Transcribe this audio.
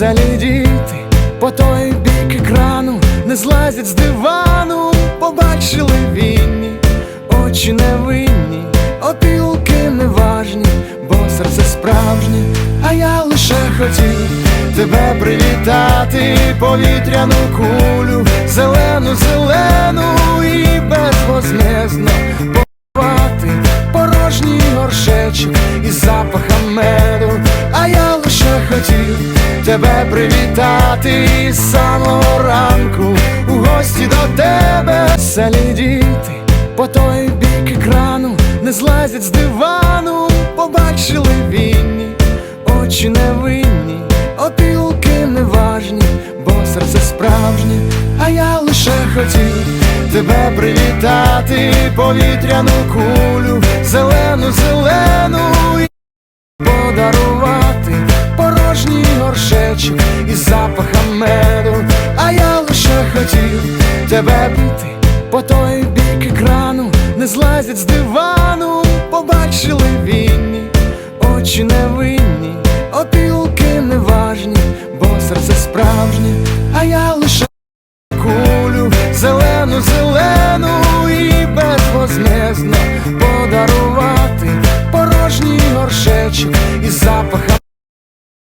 Веселі по той бік екрану не злазять з дивану, побачили вінні, очі невинні, опілки неважні, бо серце справжнє, а я лише хотів тебе привітати, повітряну кулю, зелену, зелену і безвознезно поховати порожній горшечок із запахом меду, а я лише хотів тебе привітати із самого ранку. У гості до тебе. Селі діти по той бік екрану не злазять з дивану, побачили вінні, очі невинні, опілки неважні, бо серце справжнє, а я лише хотів тебе привітати, повітряну кулю, зелену, зелену. Подарувати хотів тебе піти по той бік екрану, не злазять з дивану, побачили війні, очі невинні, опілки неважні, бо серце справжнє, а я лише кулю, зелену, зелену і безвознезно подарую.